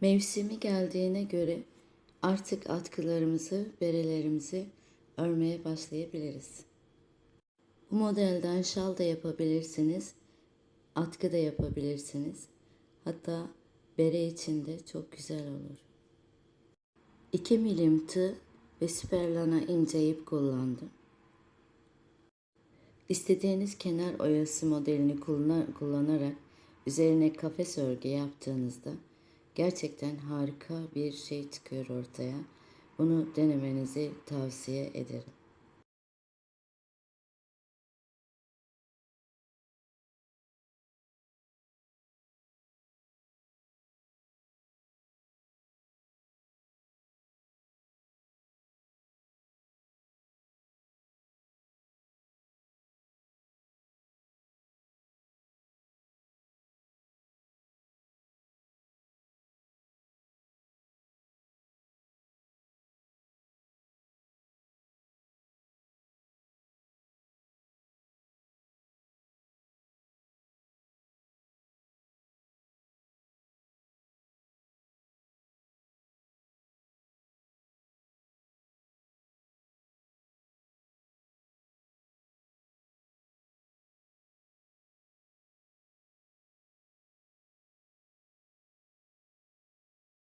Mevsimi geldiğine göre artık atkılarımızı, berelerimizi örmeye başlayabiliriz. Bu modelden şal da yapabilirsiniz, atkı da yapabilirsiniz. Hatta bere için de çok güzel olur. 2 milim tığ ve süperlana ince ip kullandım. İstediğiniz kenar oyası modelini kullan- kullanarak üzerine kafes örgü yaptığınızda gerçekten harika bir şey çıkıyor ortaya. Bunu denemenizi tavsiye ederim.